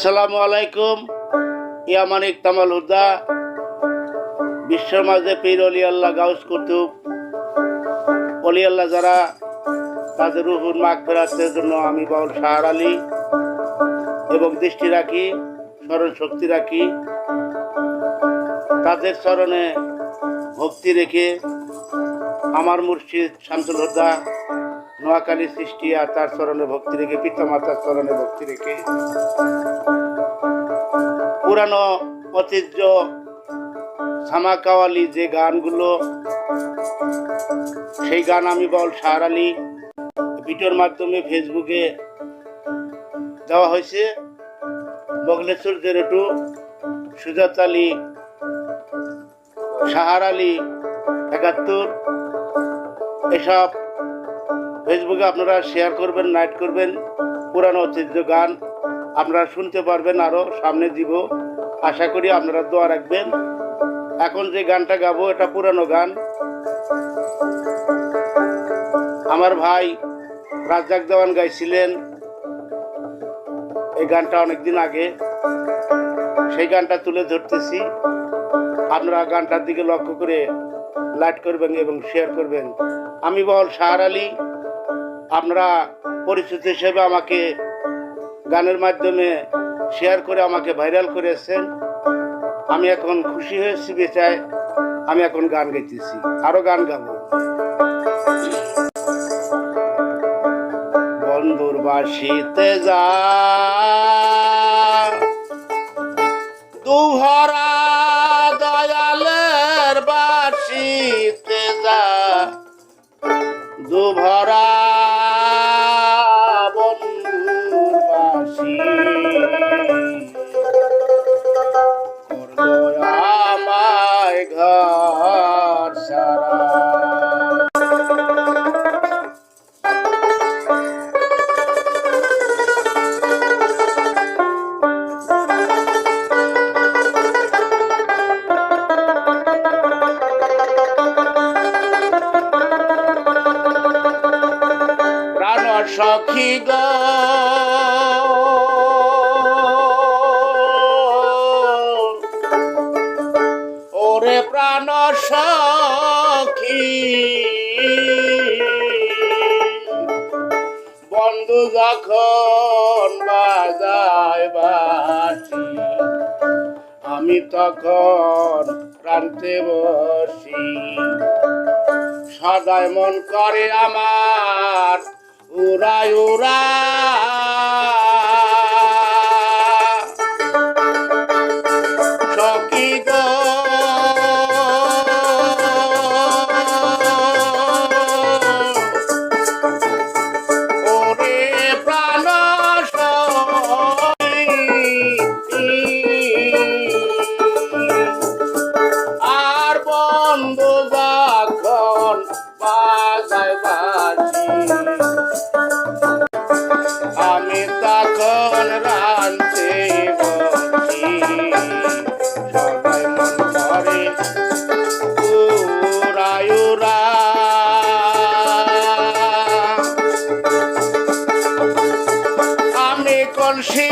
আসসালামু আলাইকুম। ইয়ামানিক তামাল হুদা। বিশ্বের মাঝে পীর অলি আল্লাহ গাউস কুতুব। অলি আল্লাহ যারা তাদের রুহুর মাগ ফেরাতের জন্য আমি বাউল সাহার আলী এবং দৃষ্টি রাখি, স্মরণ শক্তি রাখি, তাদের স্মরণে ভক্তি রেখে আমার মুর্শিদ শামসুল হুদা নোয়াখালী সৃষ্টি আর তার চরণে ভক্তি রেখে, পিতামাতার চরণে ভক্তি রেখে পুরানো ঐতিহ্য সামাকাওয়ালি যে গানগুলো, সেই গান আমি বল শাহর আলী ভিডিওর মাধ্যমে ফেসবুকে দেওয়া হয়েছে। বগলেশ্বর জেরেটু, সুজাত আলী, সাহার আলী একাত্তর, এসব ফেসবুকে আপনারা শেয়ার করবেন নাইট করবেন, পুরানো ঐতিহ্য গান আপনারা শুনতে পারবেন আরও সামনে দিব। আশা করি আপনারা দোয়া রাখবেন। এখন যে গানটা গাবো, এটা পুরানো গান। আমার ভাই রাজ্জাক দেওয়ান গাইছিলেন এই গানটা অনেকদিন আগে। সেই গানটা তুলে ধরতেছি। আপনারা গানটার দিকে লক্ষ্য করে লাইট করবেন এবং শেয়ার করবেন। আমি বল শাহর আলী। আপনারা পরিচিত হিসেবে আমাকে গানের মাধ্যমে শেয়ার করে আমাকে ভাইরাল করেছেন। আমি এখন খুশি হয়েছি বেচায় আমি এখন গান গাইতেছি। আরও গান গাবো। বন্ধুর বাসিতে যা দুভরা দয়ালের বাসিতে যা। দুভরা ঘর সখী গ। বন্ধু যখন বাজায় বাসি আমি তখন প্রান্তে বসি। সদায় মন করে আমার উড়াই উড়া বাজায় বাজি আমি তখন রাঁধতে বসি সবাই মন করে উড়ায় উড়া আমি কলসি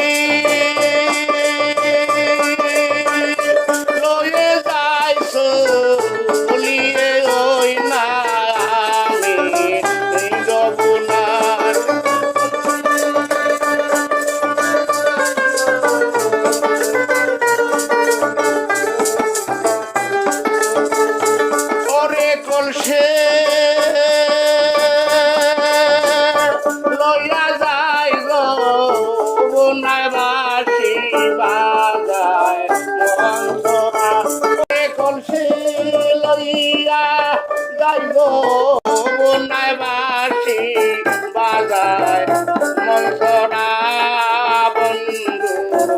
যাই গো বোনায় বাসি বাজায় মন্ত্রা বন্ধুর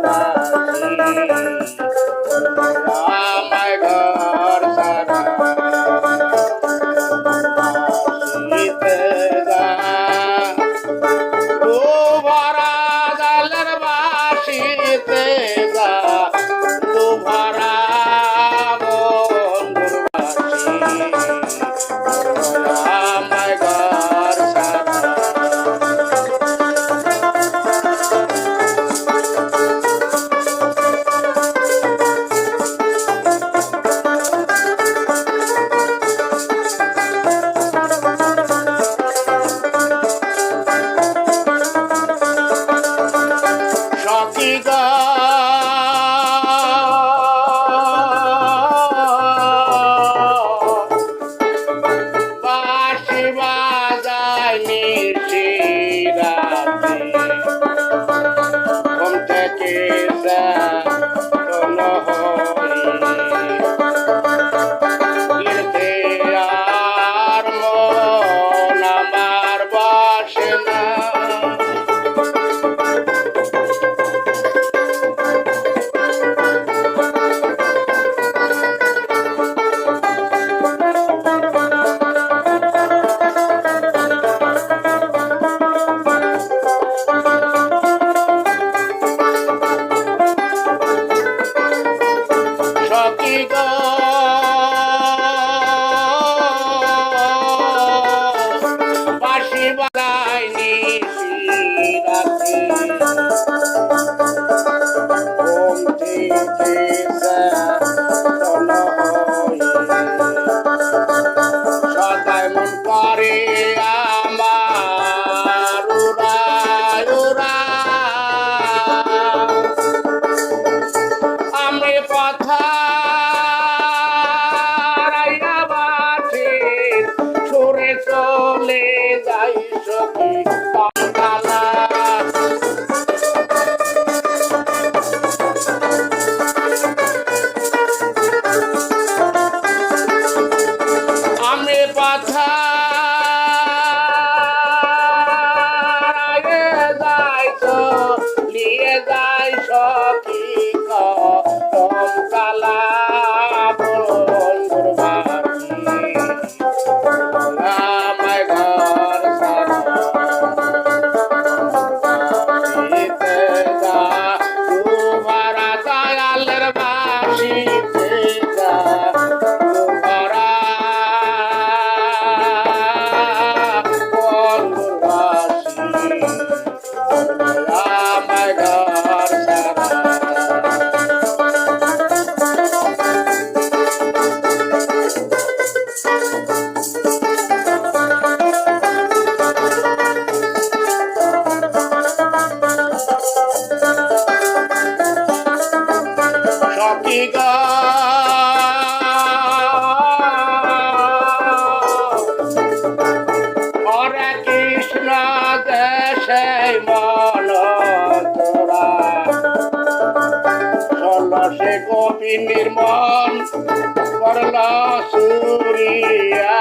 আমায় ঘর সারা। শীতে বাসিতে গোপিনীর মন করল সুরিয়া